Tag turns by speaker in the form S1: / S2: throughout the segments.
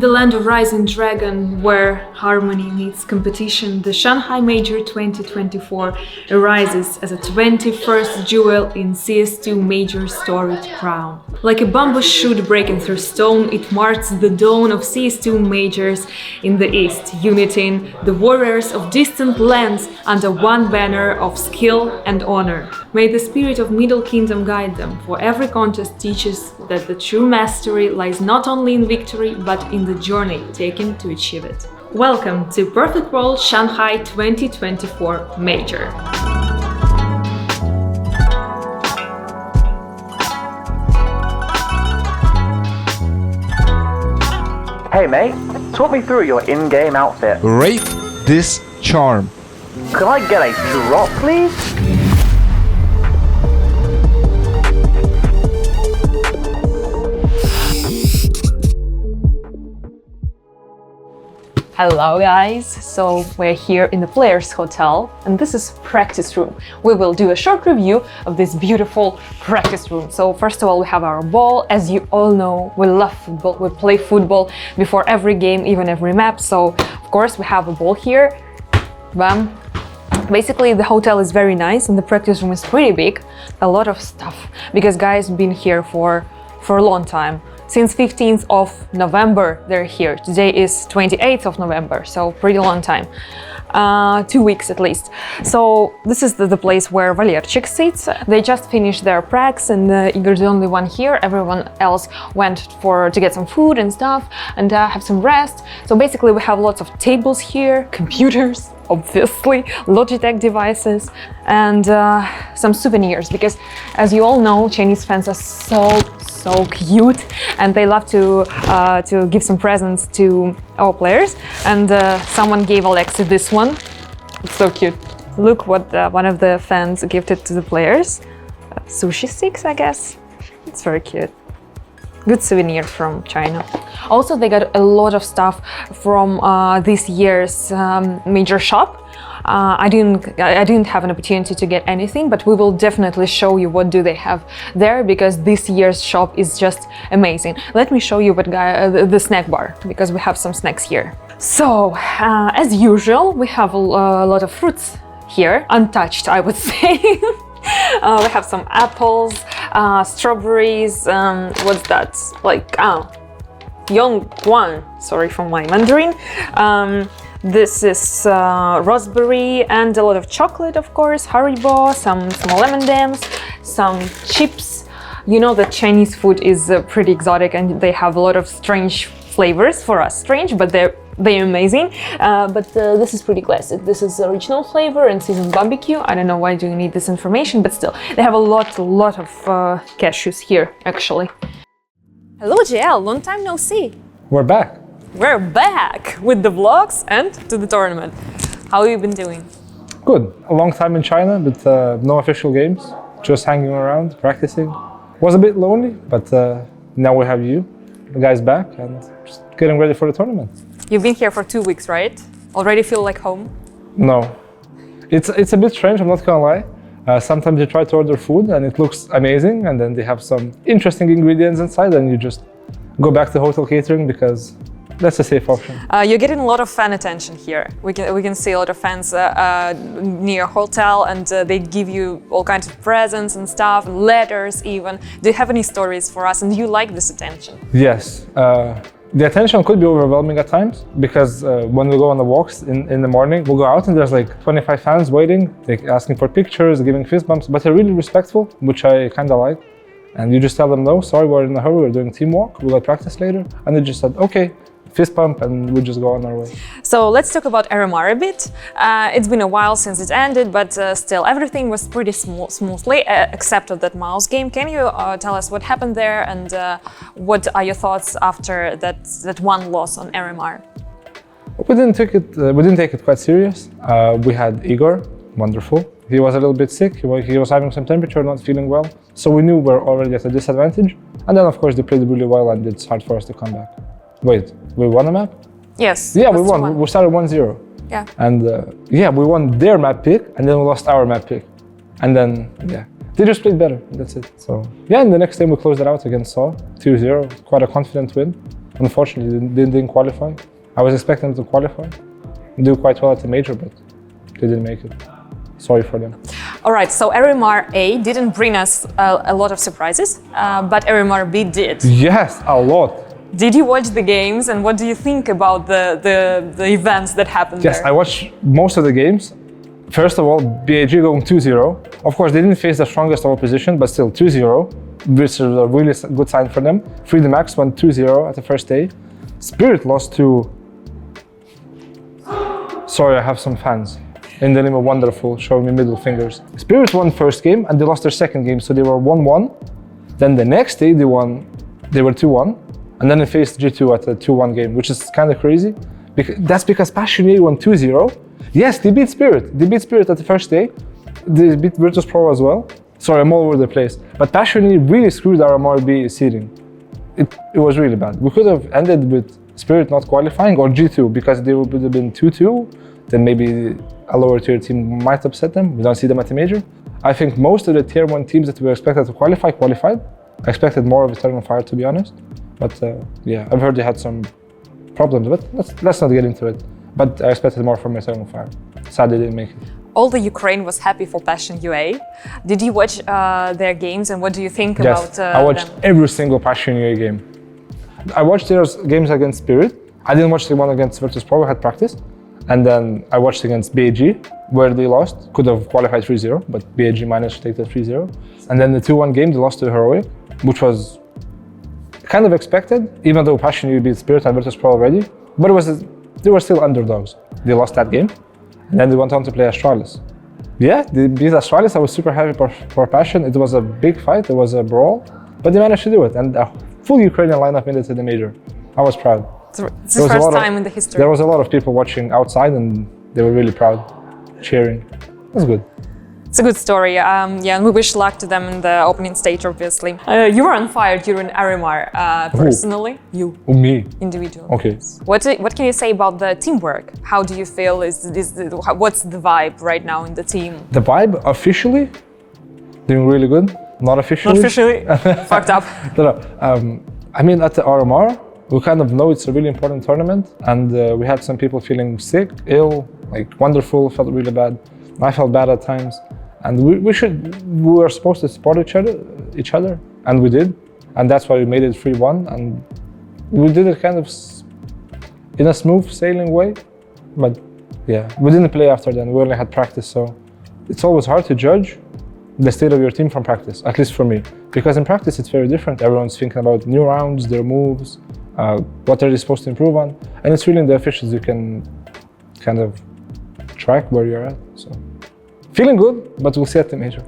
S1: the land of Rising Dragon, where harmony meets competition, the Shanghai Major 2024 arises as a 21st jewel in CS2 Major storied crown. Like a bamboo shoot breaking through stone, it marks the dawn of CS2 Majors in the East, uniting the warriors of distant lands under one banner of skill and honor. May the spirit of Middle Kingdom guide them, for every contest teaches that the true mastery lies not only in victory but in the journey taken to achieve it. Welcome to Perfect World Shanghai 2024 Major.
S2: Hey mate, talk me through your in-game outfit.
S3: Rate this charm.
S2: Could I get a drop, please?
S1: Hello guys! So we're here in the Players Hotel and this is practice room. We will do a short review of this beautiful practice room. So first of all we have our ball. As you all know, we love football. We play football before every game, even every map. So of course we have a ball here. Bam. Basically the hotel is very nice and the practice room is pretty big. A lot of stuff because guys been here for for a long time since 15th of November they're here. Today is 28th of November, so pretty long time. Uh, two weeks at least. So this is the, the place where Valerchik sits. They just finished their pracs and uh, Igor's the only one here. Everyone else went for to get some food and stuff and uh, have some rest. So basically we have lots of tables here, computers, obviously, Logitech devices, and uh, some souvenirs because, as you all know, Chinese fans are so so cute, and they love to uh, to give some presents to our players. And uh, someone gave Alexi this one. It's so cute. Look what uh, one of the fans gifted to the players. Uh, sushi sticks, I guess. It's very cute good souvenir from China. Also, they got a lot of stuff from uh, this year's um, major shop. Uh, I didn't I didn't have an opportunity to get anything, but we will definitely show you what do they have there because this year's shop is just amazing. Let me show you what guy, uh, the, snack bar because we have some snacks here. So, uh, as usual, we have a, a lot of fruits here, untouched, I would say. Uh, we have some apples, uh, strawberries. Um, what's that? Like ah, Yongguan. Sorry for my Mandarin. Um, this is uh, raspberry and a lot of chocolate, of course. Haribo, some small M&Ms, some chips. You know that Chinese food is uh, pretty exotic and they have a lot of strange flavors for us. Strange, but they're they're amazing. Uh, but uh, this is pretty classic. This is original flavor and seasoned barbecue. I don't know why do you need this information, but still, they have a lot, a lot of uh, cashews here, actually. Hello, JL. Long time no see.
S4: We're back.
S1: We're back with the vlogs and to the tournament. How have you been doing?
S4: Good. A long time in China, but uh, no official games. Just hanging around, practicing. Was a bit lonely, but uh, now we have you. The guys back and just getting ready for the tournament.
S1: You've been here for two weeks, right? Already feel like home?
S4: No. It's, it's a bit strange, I'm not gonna lie. Uh, sometimes you try to order food and it looks amazing, and then they have some interesting ingredients inside, and you just go back to hotel catering because that's a safe option.
S1: Uh, you're getting a lot of fan attention here. We can we can see a lot of fans uh, uh, near hotel, and uh, they give you all kinds of presents and stuff, and letters even. Do you have any stories for us? And do you like this attention?
S4: Yes. The attention could be overwhelming at times because uh, when we go on the walks in, in the morning, we'll go out and there's like 25 fans waiting, like asking for pictures, giving fist bumps, but they're really respectful, which I kind of like. And you just tell them, no, sorry, we're in a hurry, we're doing teamwork, we'll practice later. And they just said, okay, fist pump, and we just go on our way.
S1: So let's talk about RMR a bit. Uh, it's been a while since it ended, but uh, still everything was pretty sm- smoothly, uh, except of that mouse game. Can you uh, tell us what happened there and uh, what are your thoughts after that that one loss on RMR?
S4: We didn't take it. Uh, we didn't take it quite serious. Uh, we had Igor, wonderful. He was a little bit sick. He was, he was having some temperature, not feeling well. So we knew we were already at a disadvantage. And then, of course, they played really well, and it's hard for us to come back. Wait, we won a map?
S1: Yes.
S4: Yeah, we won. We started 1-0.
S1: Yeah.
S4: And uh, yeah, we won their map pick, and then we lost our map pick. And then yeah, they just played better. That's it. So yeah, and the next game we closed it out against Saw, 2-0. Quite a confident win. Unfortunately, they didn't, didn't qualify. I was expecting them to qualify, do quite well at the major, but they didn't make it. Sorry for them.
S1: All right, so RMR A didn't bring us a, a lot of surprises, uh, but RMR B did.
S4: Yes, a lot.
S1: Did you watch the games and what do you think about the, the, the events that happened
S4: Yes,
S1: there?
S4: I watched most of the games. First of all, BAG going 2-0. Of course, they didn't face the strongest of opposition, but still 2-0, which is a really good sign for them. Freedom Max went 2-0 at the first day. Spirit lost to... Sorry, I have some fans. In the name of Wonderful, showing me middle fingers. Spirit won first game and they lost their second game, so they were 1-1. Then the next day they won, they were 2-1. And then they faced G2 at a 2-1 game, which is kind of crazy. Because, that's because Passionate won 2-0. Yes, they beat Spirit. They beat Spirit at the first day. They beat Virtus Pro as well. Sorry, I'm all over the place. But Passionate really screwed our MRB seeding. It, it was really bad. We could have ended with Spirit not qualifying or G2 because they would have been 2-2. Then maybe a lower tier team might upset them. We don't see them at the major. I think most of the tier one teams that we expected to qualify qualified. I expected more of Eternal Fire to be honest. But uh, yeah, I've heard they had some problems, but let's, let's not get into it. But I expected more from Eternal Fire. Sad they didn't make it.
S1: All the Ukraine was happy for Passion UA. Did you watch uh, their games and what do you think
S4: Yes,
S1: about uh,
S4: I watched
S1: them?
S4: every single Passion UA game. I watched their games against Spirit. I didn't watch the one against Virtus Pro, I had practice. And then I watched against BAG, where they lost. Could have qualified 3 0, but BAG managed to take the 3 0. And then the 2 1 game, they lost to Heroic, which was kind of expected, even though Passion UA beat Spirit and Virtus Pro already. But it was they were still underdogs. They lost that game. And then they went on to play Astralis. Yeah, they beat Astralis. I was super happy for, for Passion. It was a big fight. It was a brawl, but they managed to do it. And a full Ukrainian lineup made it to the major. I was proud.
S1: It's the
S4: There was a
S1: first
S4: lot of-
S1: time in the history.
S4: There was a lot of people watching outside, and they were really proud, cheering. That's good.
S1: It's a good story. Um, yeah, and we wish luck to them in the opening stage, obviously. Uh, you were on fire during RMR. Uh, personally, you
S4: Oh, me.
S1: individually.
S4: Okay.
S1: What, what can you say about the teamwork? How do you feel? Is, is the, what's the vibe right now in the team?
S4: The vibe officially doing really good. Not officially.
S1: Not officially fucked up.
S4: No, no. Um, I mean, at the RMR, we kind of know it's a really important tournament, and uh, we had some people feeling sick, ill, like wonderful, felt really bad. I felt bad at times, and we, we should we were supposed to support each other, each other, and we did, and that's why we made it three one, and we did it kind of in a smooth sailing way, but yeah, we didn't play after then. We only had practice, so it's always hard to judge the state of your team from practice, at least for me. Because in practice, it's very different. Everyone's thinking about new rounds, their moves, uh, what are they supposed to improve on. And it's really in the officials you can kind of track where you're at. So feeling good, but we'll see at the major.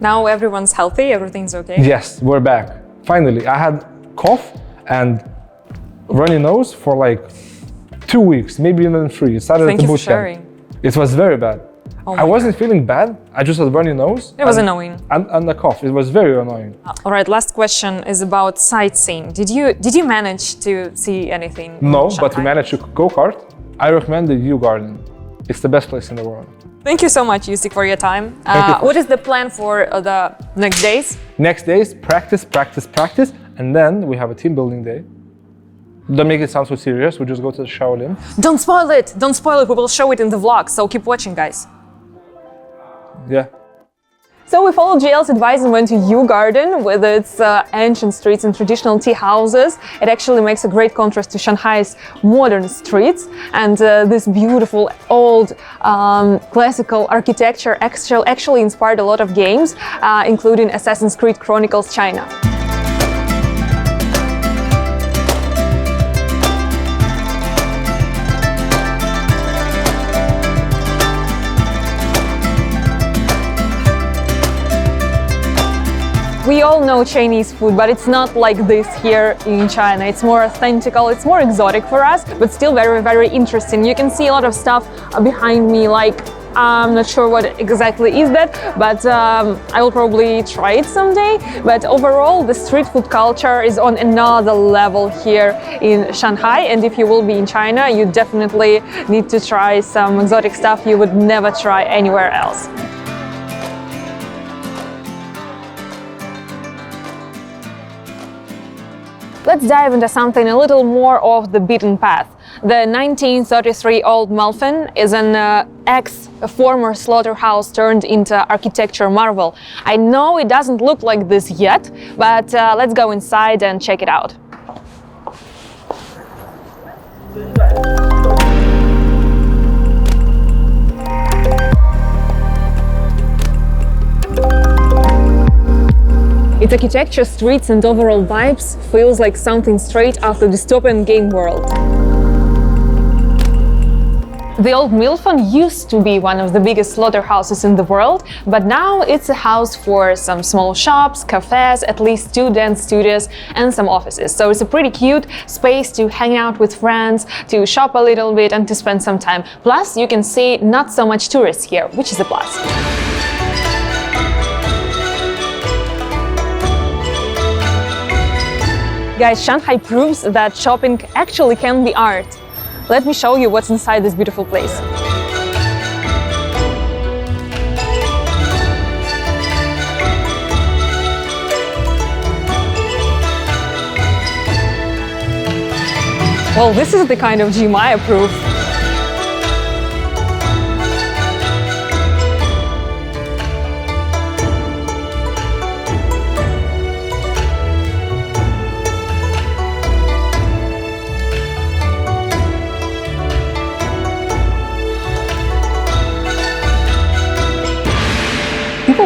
S1: Now everyone's healthy, everything's okay.
S4: Yes, we're back. Finally, I had cough and runny nose for like two weeks, maybe even three. It started
S1: Thank
S4: at
S1: you
S4: the
S1: for
S4: boot camp.
S1: sharing.
S4: It was very bad.
S1: Oh
S4: I
S1: my
S4: wasn't feeling bad. I just had runny nose.
S1: It was
S4: and,
S1: annoying.
S4: And, and a cough. It was very annoying.
S1: Uh, all right, last question is about sightseeing. Did you did you manage to see anything? in
S4: No, but we
S1: Shanghai?
S4: managed to go kart. I recommend the U Garden. It's the best place in the world.
S1: Thank you so much, Yusik, for your time.
S4: Thank you.
S1: Uh, what is the plan for uh, the next days?
S4: Next days, practice, practice, practice, and then we have a team building day. Don't make it sound so serious. We just go to the Shaolin.
S1: Don't spoil it! Don't spoil it. We will show it in the vlog. So keep watching, guys.
S4: Yeah.
S1: So we followed GL's advice and went to U Garden with its uh, ancient streets and traditional tea houses. It actually makes a great contrast to Shanghai's modern streets and uh, this beautiful old um, classical architecture actually, actually inspired a lot of games, uh, including Assassin's Creed Chronicles China. We all know Chinese food, but it's not like this here in China. It's more authentical, it's more exotic for us, but still very, very interesting. You can see a lot of stuff behind me, like I'm not sure what exactly is that, but um, I will probably try it someday. But overall, the street food culture is on another level here in Shanghai. And if you will be in China, you definitely need to try some exotic stuff you would never try anywhere else. Let's dive into something a little more off the beaten path. The 1933 Old Melfin is an uh, ex former slaughterhouse turned into architecture marvel. I know it doesn't look like this yet, but uh, let's go inside and check it out. Architecture, streets, and overall vibes feels like something straight out of dystopian game world. The old Milfon used to be one of the biggest slaughterhouses in the world, but now it's a house for some small shops, cafes, at least two dance studios, and some offices. So it's a pretty cute space to hang out with friends, to shop a little bit, and to spend some time. Plus, you can see not so much tourists here, which is a plus. Guys, Shanghai proves that shopping actually can be art. Let me show you what's inside this beautiful place. Well, this is the kind of gym I.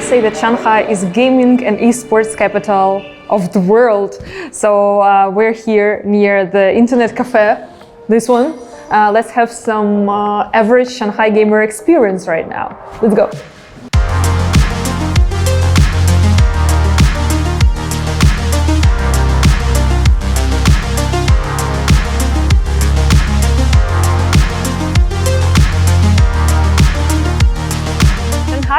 S1: say that Shanghai is gaming and esports capital of the world. So uh, we're here near the Internet Cafe, this one. Uh, let's have some uh, average Shanghai gamer experience right now. Let's go.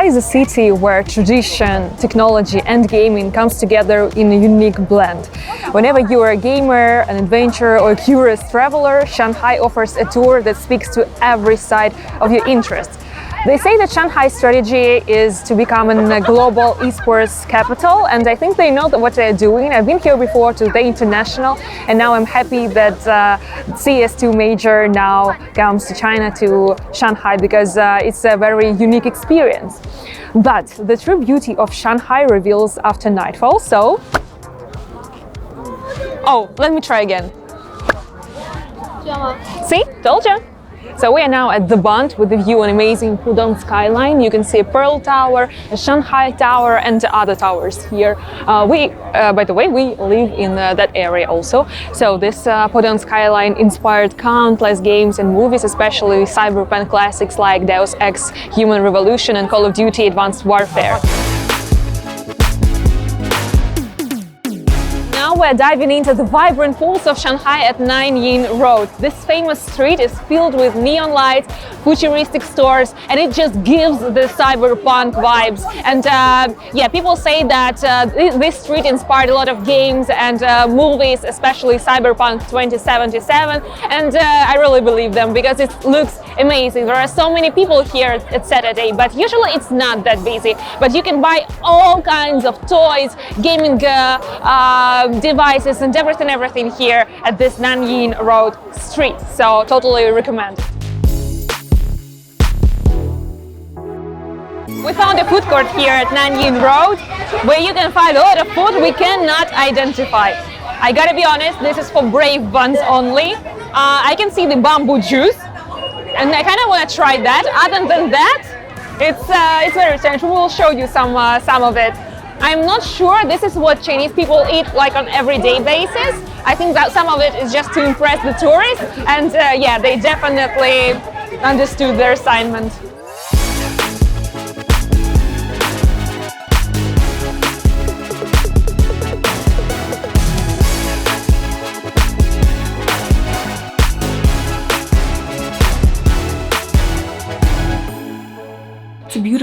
S1: Is a city where tradition, technology, and gaming comes together in a unique blend. Whenever you are a gamer, an adventurer, or a curious traveler, Shanghai offers a tour that speaks to every side of your interests. They say that Shanghai's strategy is to become a global esports capital, and I think they know what they're doing. I've been here before to the international, and now I'm happy that uh, CS2 Major now comes to China to Shanghai because uh, it's a very unique experience. But the true beauty of Shanghai reveals after nightfall. So, oh, let me try again. See, told you. So we are now at the Bund with a view on amazing Pudong skyline. You can see a Pearl Tower, a Shanghai Tower, and other towers here. Uh, we, uh, by the way, we live in uh, that area also. So this uh, Pudong skyline inspired countless games and movies, especially cyberpunk classics like Deus Ex: Human Revolution and Call of Duty: Advanced Warfare. We're diving into the vibrant pulse of Shanghai at Nanyin Road. This famous street is filled with neon lights, futuristic stores, and it just gives the cyberpunk vibes. And uh, yeah, people say that uh, this street inspired a lot of games and uh, movies, especially Cyberpunk 2077. And uh, I really believe them because it looks amazing. There are so many people here at Saturday, but usually it's not that busy. But you can buy all kinds of toys, gaming uh, uh, devices, and everything, everything here at this Nanyin Road street. So totally recommend. We found a food court here at Nanyin Road where you can find a lot of food we cannot identify. I gotta be honest, this is for brave ones only. Uh, I can see the bamboo juice and I kind of want to try that. Other than that, it's uh, it's very strange. We will show you some uh, some of it. I'm not sure this is what Chinese people eat like on everyday basis. I think that some of it is just to impress the tourists, and uh, yeah, they definitely understood their assignment.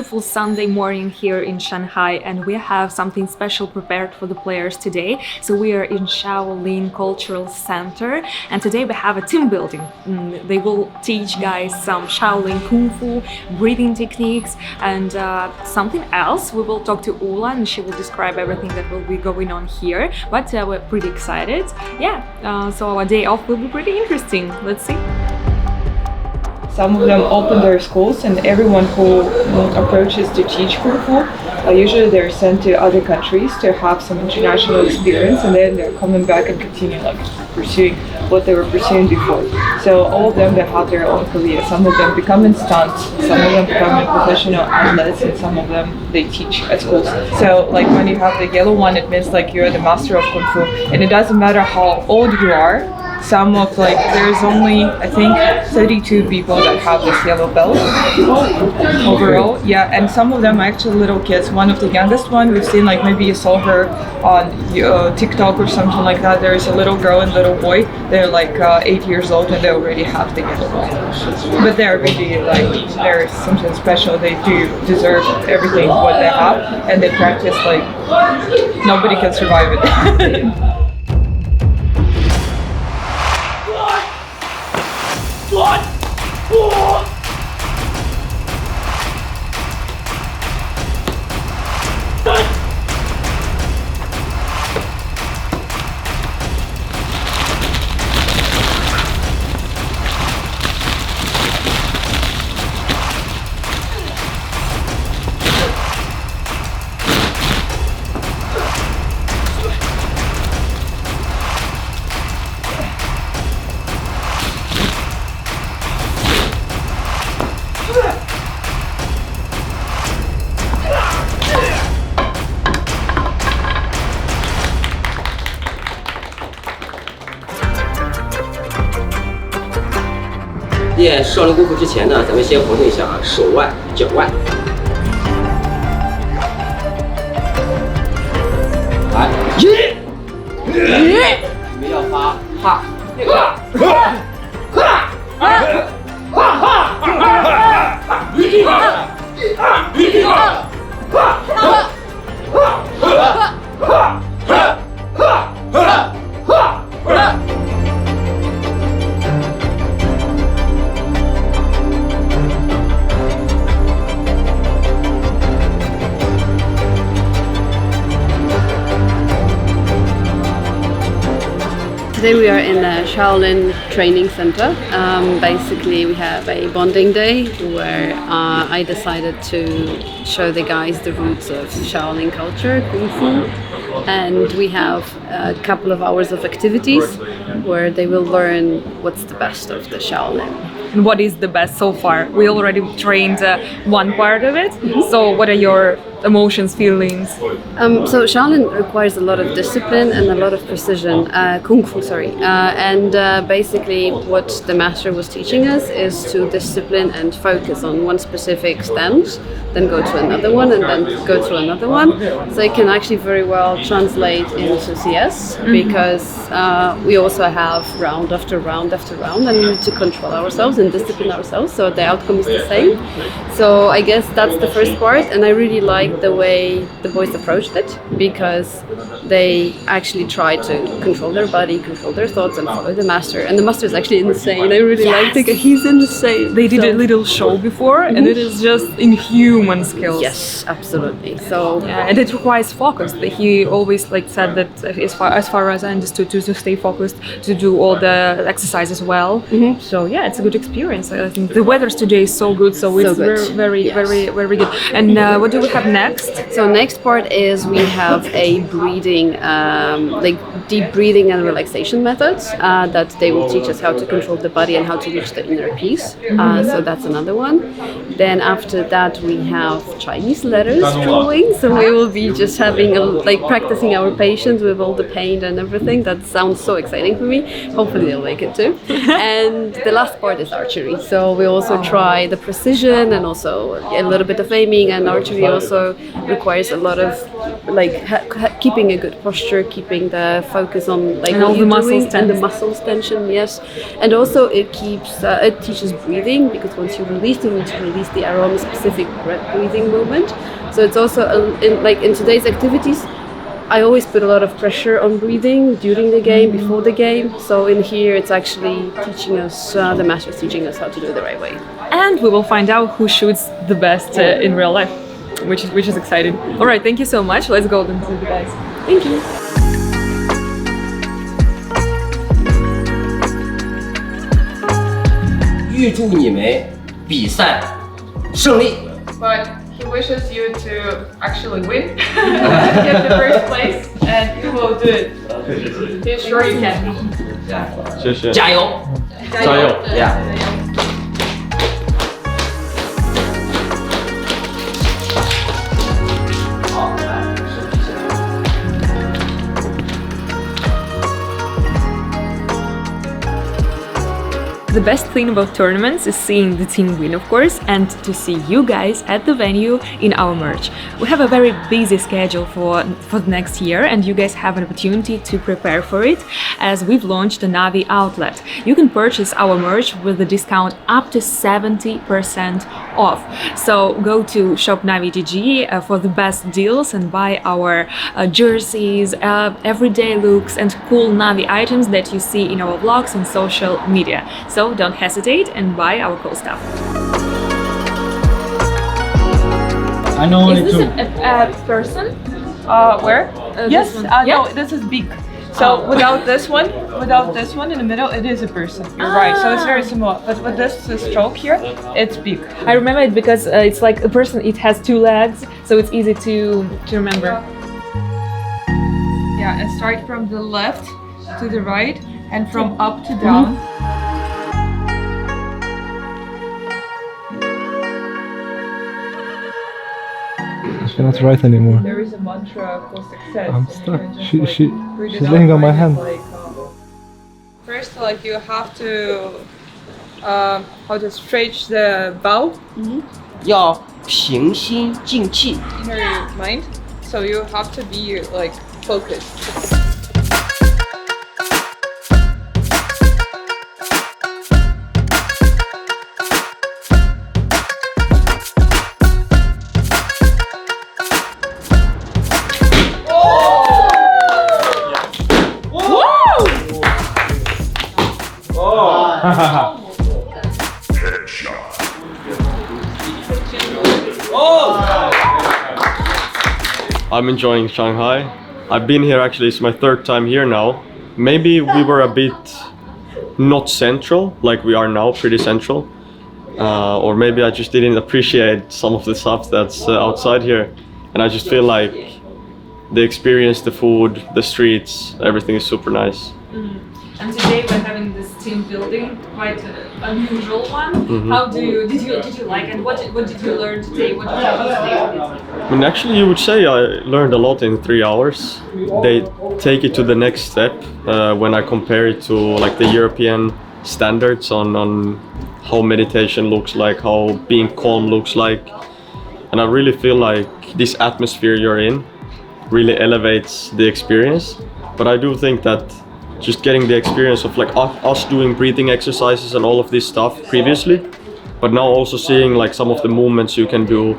S5: Beautiful
S1: Sunday morning here in Shanghai, and we have something special prepared for the players today. So we are in Shaolin Cultural Center, and today we have a team building. Mm, they will teach guys some Shaolin Kung Fu, breathing techniques, and uh, something else. We will talk to Ula, and she will describe everything that will be going on here. But uh, we're pretty excited. Yeah, uh, so our day off will be pretty interesting. Let's see.
S5: Some of them open their schools, and everyone who approaches to teach Kung Fu, uh, usually they're sent to other countries to have some international experience, and then they're coming back and continue like pursuing what they were pursuing before. So all of them they have their own career. Some of them become in stunts, some of them become professional athletes, and some of them they teach at schools. So like when you have the yellow one, it means like you're the master of Kung Fu, and it doesn't matter how old you are some of like there's only I think 32 people that have this yellow belt overall. Yeah, and some of them are actually little kids. One of the youngest one we've seen like maybe you saw her on uh, TikTok or something like that. There is a little girl and little boy. They're like uh, eight years old and they already have the yellow belt. But they're really like they're something special. They do deserve everything what they have, and they practice like nobody can survive it.
S6: โอ๊ยโอ๊ย 练少林功夫之前呢，咱们先活动一下啊，手腕、脚腕。来，一，一，你们要发哈，那个，哈，哈，哈，哈，哈，一，一，一，一，哈，哈，
S7: Today we are in the Shaolin Training Center. Um, basically, we have a bonding day where uh, I decided to show the guys the roots of Shaolin culture, Kung Fu, and we have a couple of hours of activities where they will learn what's the best of the Shaolin.
S1: And what is the best so far? We already trained uh, one part of it. So, what are your emotions, feelings?
S7: Um, so Shaolin requires a lot of discipline and a lot of precision. Uh, Kung Fu, sorry. Uh, and uh, basically, what the master was teaching us is to discipline and focus on one specific stance, then go to another one, and then go to another one. So it can actually very well translate into CS because uh, we also have round after round after round, and we need to control ourselves and discipline ourselves. So the outcome is the same. So I guess that's the first part, and I really like the way the boys approached it because they actually try to control their body, control their thoughts, and follow the master. And the master is actually insane. I really like it. He's insane.
S1: They did
S7: So-
S1: a little show before, and it is just inhuman skills.
S7: Yes, absolutely. So
S1: Yeah, and it requires focus. He always like said that as far as far as I understood, to, to stay focused, to do all the exercises well.
S7: Mm-hmm.
S1: So yeah, it's a good experience. I think the weather today is so good, so, it's
S7: good.
S1: very, very,
S7: Yes.
S1: very, very good. And uh, what do we have next?
S7: So next part is we have a breathing, um, like deep breathing and relaxation methods uh, that they will teach us how to control the body and how to reach the inner peace. Uh, so that's another one. Then after that we have Chinese letters drawing. So we will be just having a, like practicing our patience with all the paint and everything. That sounds so exciting for me. Hopefully they'll like it too. and the last part is archery. So we also try the precision and also a little bit of aiming and archery also also requires a lot of like keeping a good posture, keeping the focus on like
S1: all the muscles
S7: and the muscles tension. Yes, and also it keeps uh, it teaches breathing because once you release, you need to release the aroma specific breath breathing movement. So it's also a, in, like in today's activities. I always put a lot of pressure on breathing during the game, before the game. So in here, it's actually teaching us, uh, the master's teaching us how to do it the right way.
S1: and we will find out who shoots the best uh, in real life, which is which is exciting. All right, thank you so much. Let's go then to the guys.
S7: Thank you.
S6: 预祝你们比赛胜利。
S5: But he wishes you to actually win, get the first place, and you will do it. He's sure you can.
S3: 谢谢。
S6: 加油！
S3: 加油
S6: 呀！
S1: The best thing about tournaments is seeing the team win, of course, and to see you guys at the venue in our merch. We have a very busy schedule for for the next year, and you guys have an opportunity to prepare for it, as we've launched a Navi outlet. You can purchase our merch with a discount up to 70% off. So go to Shop Navi GG uh, for the best deals and buy our uh, jerseys, uh, everyday looks, and cool Navi items that you see in our blogs and social media. So don't hesitate and buy our cool stuff.
S8: I know only
S1: Is this
S8: two.
S1: a, a, a person?
S5: Uh, where?
S1: Uh,
S5: yes.
S1: this one.
S5: Uh,
S1: Yeah?
S5: No, this is big. So without this one, without this one in the middle, it is a person. You're right. So it's very similar. But with this stroke here, it's big.
S1: I remember it because uh, it's like a person. It has two legs, so it's easy to to remember.
S5: Yeah, and start from the left to the right, and from up to down.
S4: She cannot write anymore.
S5: There is a mantra for success.
S4: I'm
S5: and you
S4: stuck.
S5: can just,
S4: She-
S5: like,
S4: she-
S5: read it
S4: she's
S5: out
S4: laying on my
S5: right,
S4: hand.
S5: like, um, First, like you have to, um, how to stretch the bow
S6: 要平心静气。
S5: in your mind. So you have to be like focused.
S9: I'm enjoying Shanghai. I've been here actually, it's my third time here now. Maybe we were a bit not central, like we are now, pretty central. Uh, or maybe I just didn't appreciate some of the stuff that's uh, outside here. And I just feel like the experience, the food, the streets, everything is super nice.
S1: And today team building, quite an unusual one. How do you did you did you like it? What did, what did you learn today? What did you today?
S9: I mean, actually, you would say I learned a lot in three hours. They take it to the next step uh, when I compare it to like the European standards on, on how meditation looks like, how being calm looks like. And I really feel like this atmosphere you're in really elevates the experience. But I do think that just getting the experience of like us doing breathing exercises and all of this stuff previously, but now also seeing like some of the movements you can do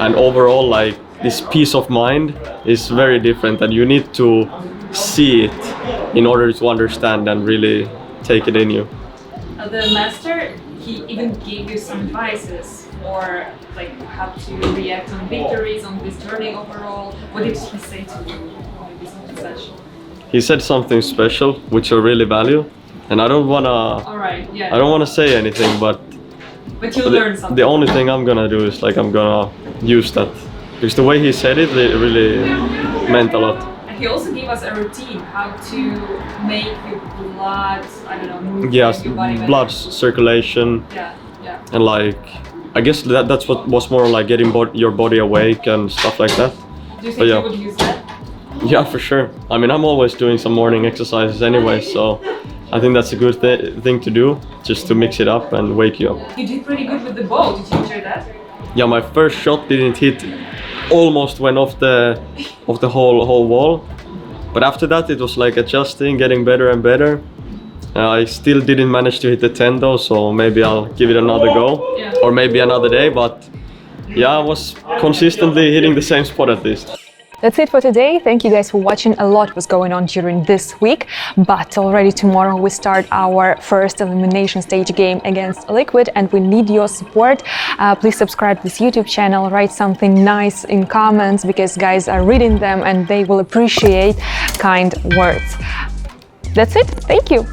S9: and overall like this peace of mind is very different and you need to see it in order to understand and really take it in you
S1: Uh, the master he even gave you some advices or like how to react on victories on this journey overall. What did he say to you? Maybe something special.
S9: He said something special which i really value and i don't want to
S1: All right, yeah.
S9: i don't want to say anything but
S1: but you
S9: the,
S1: learned something.
S9: the only thing i'm gonna do is like i'm gonna use that because the way he said it it really meant a lot
S1: And he also gave us a routine how to make your blood, I don't know, move
S9: yes
S1: in your body better.
S9: blood circulation
S1: Yeah, yeah.
S9: and like i guess that that's what was more like getting bod- your body awake and stuff like that
S1: Do you think
S9: But yeah.
S1: you would use that?
S9: Yeah, for sure. I mean, I'm always doing some morning exercises anyway, so I think that's a good th- thing to do, just to mix it up and wake you up.
S1: You did pretty good with the bow. Did you enjoy that?
S9: Yeah, my first shot didn't hit almost went off the off the whole whole wall. But after that, it was like adjusting, getting better and better. Uh, I still didn't manage to hit the 10 though, so maybe I'll give it another go, or maybe another day. But yeah, I was consistently hitting the same spot at least.
S1: That's it for today. Thank you guys for watching. A lot was going on during this week, but already tomorrow we start our first elimination stage game against Liquid, and we need your support. Uh, please subscribe this YouTube channel, write something nice in comments because guys are reading them and they will appreciate kind words. That's it. Thank you.